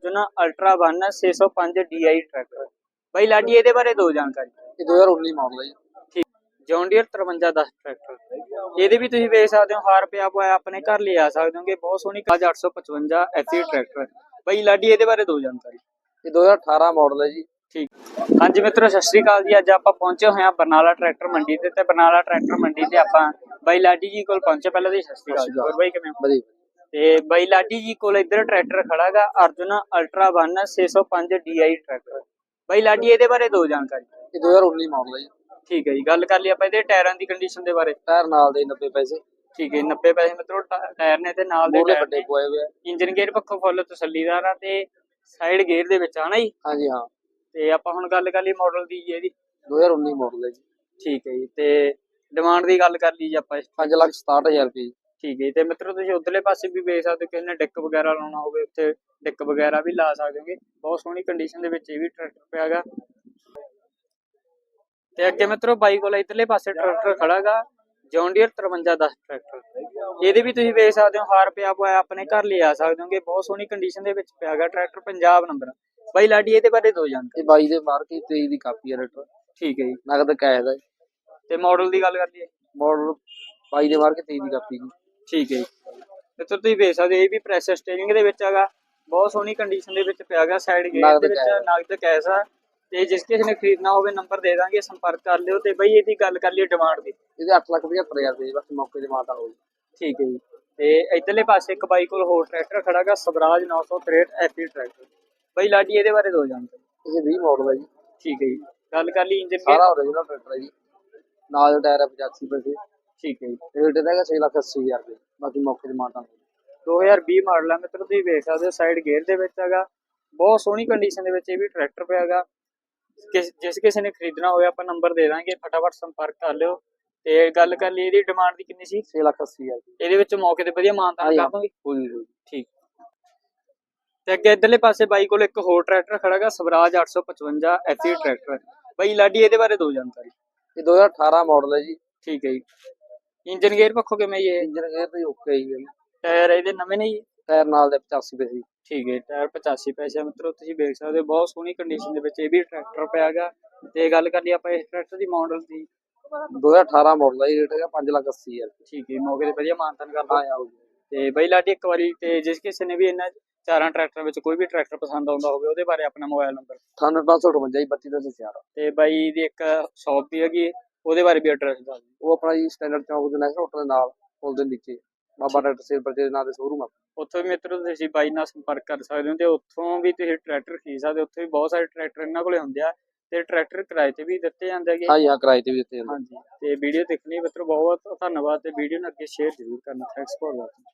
Arjun ultra 1 605 DI tractor ਬਾਈ ਲਾਡੀ ਇਹਦੇ ਬਾਰੇ ਦੋ ਜਾਣਕਾਰੀ। ਇਹ 2019 ਮਾਡਲ ਹੈ ਜੀ। ਠੀਕ। ਜੌਨ ਡੀਅਰ 5310 ਟਰੈਕਟਰ ਇਹਦੇ ਵੀ ਤੁਸੀਂ ਵੇਖ ਸਕਦੇ ਹੋ ਹਾਰ ਪਿਆ ਹੋਇਆ ਆਪਣੇ ਘਰ ਲਿਆ ਸਕਦੇ ਹੋਗੇ ਬਹੁਤ ਸੋਹਣੀ ਕਾਜ 855 ਐਫੀ ਟਰੈਕਟਰ ਬਾਈ ਲਾਡੀ ਇਹਦੇ ਬਾਰੇ ਦੋ ਜਾਣਕਾਰੀ। ਇਹ 2018 ਮਾਡਲ ਹੈ ਜੀ। ਠੀਕ। ਹਾਂਜੀ ਮਿੱਤਰੋ ਸਤਿ ਸ਼੍ਰੀ ਅਕਾਲ ਜੀ। ਅੱਜ ਆਪਾਂ ਪਹੁੰਚੇ ਹੋਏ ਹਾਂ ਬਰਨਾਲਾ ਟਰੈਕਟਰ ਮੰਡੀ ਤੇ ਤੇ ਬਰਨਾਲਾ ਟਰੈਕਟਰ ਮੰਡੀ ਤੇ ਆਪਾਂ ਬਾਈ ਲਾਡੀ ਜੀ ਕੋਲ ਪਹੁੰਚੇ। ਪਹਿਲਾਂ ਦੀ ਸਤਿ ਸ਼੍ਰੀ ਅਕਾਲ ਜੀ। ਹੋਰ ਬਾਈ ਕਿਵੇਂ ਹੋ? ਵਧੀਆ। ਤੇ ਬਾਈ ਲਾਡੀ ਜੀ ਕੋਲ ਇੱਧਰ ਟਰੈਕਟਰ ਖੜਾਗਾ ਅਰਜੁਨ ਅਲਟਰਾ 1 605 DI ਟਰੈਕਟਰ। ਬਾਈ ਲਾਡੀ ਇਹਦੇ ਬਾਰੇ ਦੋ ਜਾਣਕਾਰੀ। ਇਹ 2019 ਮਾਡਲ ਹੈ ਜੀ। ਠੀਕ ਹੈ ਜੀ ਗੱਲ ਕਰ ਲਈ ਆਪਾਂ ਇਹਦੇ ਟਾਇਰਾਂ ਦੀ ਕੰਡੀਸ਼ਨ ਦੇ ਬਾਰੇ। ਟਾਇਰ ਨਾਲ ਦੇ 90 ਪੈਸੇ। ਠੀਕ ਹੈ 90 ਪੈਸੇ ਮਿੱਤਰੋ ਟਾਇਰ ਨੇ ਤੇ ਨਾਲ ਦੇ ਟਾਇਰ ਵੱਡੇ ਪੋਏ ਹੋਏ ਆ। ਇੰਜਨ ਗੇਅਰ ਪੱਖੋਂ ਫੁੱਲ ਤਸੱਲੀਦਾਰ ਆ ਤੇ ਸਾਈਡ ਗੇਅਰ ਦੇ ਵਿੱਚ ਆ ਨਾ ਜੀ। ਹਾਂਜੀ ਹਾਂ। ਤੇ ਆਪਾਂ ਹੁਣ ਗੱਲ ਕਰ ਲਈ ਮਾਡਲ ਦੀ ਜੀ ਇਹਦੀ। 2019 ਮਾਡਲ ਹੈ ਜੀ। ਠੀਕ ਹੈ ਜੀ ਤੇ ਡਿਮਾਂਡ ਦੀ ਗੱਲ ਕਰ ਲਈ ਜੀ ਆਪਾਂ ਇਸ 5 ਲੱਖ 67000 ਰੁਪਏ ਜੀ। ਠੀਕ ਹੈ। ਤੇ ਮਿੱਤਰੋ ਤੁਸੀਂ ਉਧਰਲੇ ਪਾਸੇ ਵੀ ਵੇਖ ਸਕਦੇ ਹੋ ਕਿਸੇ ਨੇ ਡੈਕ ਵਗੈਰਾ ਲਾਉਣਾ ਹੋਵੇ ਉੱਥੇ ਡੈਕ ਵਗੈਰਾ ਵੀ ਲਾ ਸਕਦੇ ਹੋਗੇ। ਬਹੁਤ ਸੋਹਣੀ ਕੰਡੀਸ਼ਨ ਦੇ ਵਿੱਚ ਇਹ ਵੀ ਟਰੈਕਟਰ ਪਿਆਗਾ। ਤੇ ਅੱਗੇ ਮਿੱਤਰੋ ਬਾਈ ਕੋਲ ਇਧਰਲੇ ਪਾਸੇ ਟਰੈਕਟਰ ਖੜਾਗਾ। ਜੌਨ ਡੀਅਰ 5310 ਟਰੈਕਟਰ ਇਹਦੇ ਵੀ ਤੁਸੀਂ ਵੇਖ ਸਕਦੇ ਹੋ ਹਾਰ ਪਿਆ ਹੋਇਆ ਆਪਣੇ ਘਰ ਲਿਆ ਸਕਦੇ ਹੋਗੇ। ਬਹੁਤ ਸੋਹਣੀ ਕੰਡੀਸ਼ਨ ਦੇ ਵਿੱਚ ਪਿਆਗਾ ਟਰੈਕਟਰ ਪੰਜਾਬ ਨੰਬਰ ਬਾਈ ਲਾਡੀ ਇਹਦੇ ਬਾਰੇ ਦੋ ਜਾਣਕਾਰੀ। ਇਹ 22 ਦੇ ਮਾਰਕੇ 23 ਦੀ ਕਾਪੀ ਹੈ ਰੇਟਰ ਠੀਕ ਹੈ ਜੀ। ਨਗਦ ਕੈਸ਼ ਦਾ ਤੇ ਮਾਡਲ ਦੀ ਗੱਲ ਕਰ ਲਈਏ। ਮਾਡਲ 22 ਦੇ ਮਾਰਕੇ 23 ਦੀ ਕਾਪੀ ਜੀ। ਠੀਕ ਹੈ ਜੀ। ਇੱਥੇ ਤੁਸੀਂ ਵੇਖ ਸਕਦੇ ਹੋ ਇਹ ਵੀ ਪ੍ਰੈਸ ਸਟੀਅਰਿੰਗ ਦੇ ਵਿੱਚ ਹੈਗਾ। ਬਹੁਤ ਸੋਹਣੀ ਕੰਡੀਸ਼ਨ ਦੇ ਵਿੱਚ ਪਿਆਗਾ ਸਾਈਡ ਗੇਅਰ ਦੇ ਵਿੱਚ। ਨਗਦ ਕੈਸ਼ ਆ। ਤੇ ਜਿਸ ਕਿਸੇ ਨੇ ਖਰੀਦਣਾ ਹੋਵੇ ਨੰਬਰ ਦੇ ਦਾਂਗੇ ਸੰਪਰਕ ਕਰ ਲਿਓ ਤੇ ਬਈ ਇਹਦੀ ਗੱਲ ਕਰ ਲਈਏ ਡਿਮਾਂਡ ਦੀ। ਇਹਦੇ 8 ਲੱਖ 75000 ਰੁਪਏ ਬਾਕੀ ਮੌਕੇ ਤੇ ਮਾਤਾ ਹੋਊਗੀ ਠੀਕ ਹੈ ਜੀ। ਤੇ ਇਧਰਲੇ ਪਾਸੇ ਇੱਕ ਬਾਈ ਕੋਲ ਹੋਰ ਟਰੈਕਟਰ ਖੜਾਗਾ ਸਵਰਾਜ 963 ਐਫੀ ਟਰੈਕਟਰ ਬਈ ਲਾਡੀ ਇਹਦੇ ਬਾਰੇ ਦੋ ਜਾਣਕਾਰੀ। ਇਹ 20 ਮਾਡਲ ਹੈ ਜੀ। ਠੀਕ ਹੈ ਜੀ। ਗੱਲ ਕਰ ਲਈ ਇੰਜਨ ਸਾਰਾ ਓਰੀਜਨਲ ਟਰੈਕਟਰ ਹੈ ਜੀ। ਨਾਲ ਦਾ ਟਾਇਰ ਹੈ 85 ਪੈਸੇ। ਠੀਕ ਹੈ ਜੀ। ਰੇਟ ਇਹਦਾ ਹੈਗਾ 6 ਲੱਖ 80000 ਰੁਪਏ। ਬਾਕੀ ਮੌਕੇ ਤੇ ਮਾਤਾ 2020 ਮਾਡਲ ਹੈ ਮਿੱਤਰੋ ਤੁਸੀਂ ਵੇਖ ਸਕਦੇ ਹੋ ਸਾਈਡ ਗੇਅਰ ਦੇ ਵਿੱਚ ਹੈਗਾ। ਬਹੁਤ ਸੋਹਣੀ ਕੰਡੀਸ਼ਨ ਦੇ ਵਿੱਚ ਇਹ ਵੀ ਟਰੈਕਟਰ ਪਿਆ ਹੈਗਾ। ਜਿਸ ਕਿਸੇ ਨੇ ਖਰੀਦਣਾ ਹੋਵੇ ਆਪਾਂ ਨੰਬਰ ਦੇ ਦਾਂਗੇ ਫਟਾਫਟ ਸੰਪਰਕ ਕਰ ਲਿਓ। ਤੇ ਗੱਲ ਕਰ ਲਈ ਇਹਦੀ ਡਿਮਾਂਡ ਦੀ ਕਿੰਨੀ ਸੀ? 6 ਲੱਖ 80000 ਰੁਪਏ ਇਹਦੇ ਵਿੱਚ ਮੌਕੇ ਤੇ ਵਧੀਆ ਮਾਨਤਾਨ ਹਾਂਜੀ, ਕਰ ਹਾਂ। ਦਾਂਗੇ ਹੋਈ। ਹੋਈ ਠੀਕ। ਤੇ ਅੱਗੇ ਇਧਰਲੇ ਪਾਸੇ ਬਾਈ ਕੋਲ ਇੱਕ ਹੋਰ ਟਰੈਕਟਰ ਖੜਾਗਾ ਸਵਰਾਜ 855 ਐਫੀ ਟਰੈਕਟਰ ਬਾਈ ਲਾਡੀ ਇਹਦੇ ਬਾਰੇ ਦੋ ਜਾਣਕਾਰੀ। ਇਹ 2018 ਮਾਡਲ ਹੈ ਜੀ। ਠੀਕ ਹੈ ਜੀ। ਇੰਜਨ ਗੇਅਰ ਪੱਖੋਂ ਕਿਵੇਂ ਜੀ ਇਹ? ਇੰਜਨ ਗੇਅਰ ਤੇ ਓਕੇ ਹੀ ਹੈ ਜੀ ਟਾਇਰ ਇਹਦੇ ਨਵੇਂ ਨੇ ਜੀ? ਟਾਇਰ ਨਾਲ ਦੇ 85 ਪੈਸੇ ਜੀ। ਠੀਕ ਹੈ ਟਾਇਰ 85 ਪੈਸੇ ਮਿੱਤਰੋ ਤੁਸੀਂ ਵੇਖ ਸਕਦੇ ਹੋ ਬਹੁਤ ਸੋਹਣੀ ਕੰਡੀਸ਼ਨ ਦੇ ਵਿੱਚ ਇਹ ਵੀ ਟਰੈਕਟਰ ਪਿਆਗਾ ਤੇ ਗੱਲ ਕਰ ਲਈ ਆਪਾਂ ਇਸ ਟਰੈਕਟਰ ਦੀ ਮਾਡਲ ਦੀ। 2018 ਮਾਡਲ ਹੈ ਜੀ ਰੇਟ ਹੈਗਾ 5 ਲੱਖ 80000 ਰੁਪਏ ਠੀਕ ਹੈ ਮੌਕੇ ਤੇ ਵਧੀਆ ਮਾਨਤਨ ਕਰ ਹਾਂ ਦਾਂ ਆਓ ਜੀ। ਤੇ ਬਈ ਲਾਡੀ ਇੱਕ ਵਾਰੀ ਤੇ ਜਿਸ ਕਿਸੇ ਨੇ ਵੀ ਇਹਨਾਂ ਚਾਰਾਂ ਟਰੈਕਟਰ ਵਿੱਚ ਕੋਈ ਵੀ ਟਰੈਕਟਰ ਪਸੰਦ ਆਉਂਦਾ ਹੋਵੇ ਉਹਦੇ ਬਾਰੇ ਆਪਣਾ ਮੋਬਾਈਲ ਨੰਬਰ 98558 ਜੀ 3204 ਤੇ ਬਾਈ ਦੀ ਇੱਕ ਸ਼ਾਪ ਵੀ ਹੈਗੀ। ਉਹਦੇ ਬਾਰੇ ਵੀ ਐਡਰੈਸ ਦੱਸ ਦਿਓ। ਉਹ ਆਪਣਾ ਜੀ ਸਟੈਂਡਰਡ ਚੌਂਕ ਦੇ ਨੈਸ਼ਨਲ ਹੋਟਲ ਦੇ ਨਾਲ ਪੁਲ ਦੇ ਨੀਚੇ। ਬਾਬਾ ਡਾਕਟਰ ਸੇਲ ਪਰਚੇ ਦੇ ਨਾਂ ਦੇ ਸ਼ੋਰੂਮ ਆ। ਉੱਥੋਂ ਵੀ ਮਿੱਤਰੋ ਤੁਸੀਂ ਬਾਈ ਨਾਲ ਸੰਪਰਕ ਕਰ ਸਕਦੇ ਹੋ ਤੇ ਉੱਥੋਂ ਵੀ ਤੁਸੀਂ ਟਰੈਕਟਰ ਖਰੀਦ ਸਕਦੇ ਹੋ। ਉੱਥੇ ਵੀ ਬਹੁਤ ਸਾਰੇ ਟਰੈਕਟਰ ਇਹਨਾਂ ਕੋਲੇ ਹੁੰਦੇ ਆ ਤੇ ਟਰੈਕਟਰ ਕਿਰਾਏ ਤੇ ਵੀ ਦਿੱਤੇ ਜਾਂਦੇ ਹੈਗੇ। ਹਾਂ ਜੀ ਹਾਂ ਕਿਰਾਏ ਤੇ ਵੀ ਦਿੱਤੇ ਜਾਂਦੇ ਹਾਂਜੀ ਤੇ ਵੀਡੀਓ ਦੇਖਣੀ ਮਿੱਤਰੋ ਬਹੁਤ ਬਹੁਤ ਧੰਨਵਾਦ ਤੇ ਵੀਡੀਓ ਨੂੰ ਅੱਗੇ ਸ਼ੇਅਰ ਜ਼ਰੂਰ ਕਰਨਾ। Thanks for watching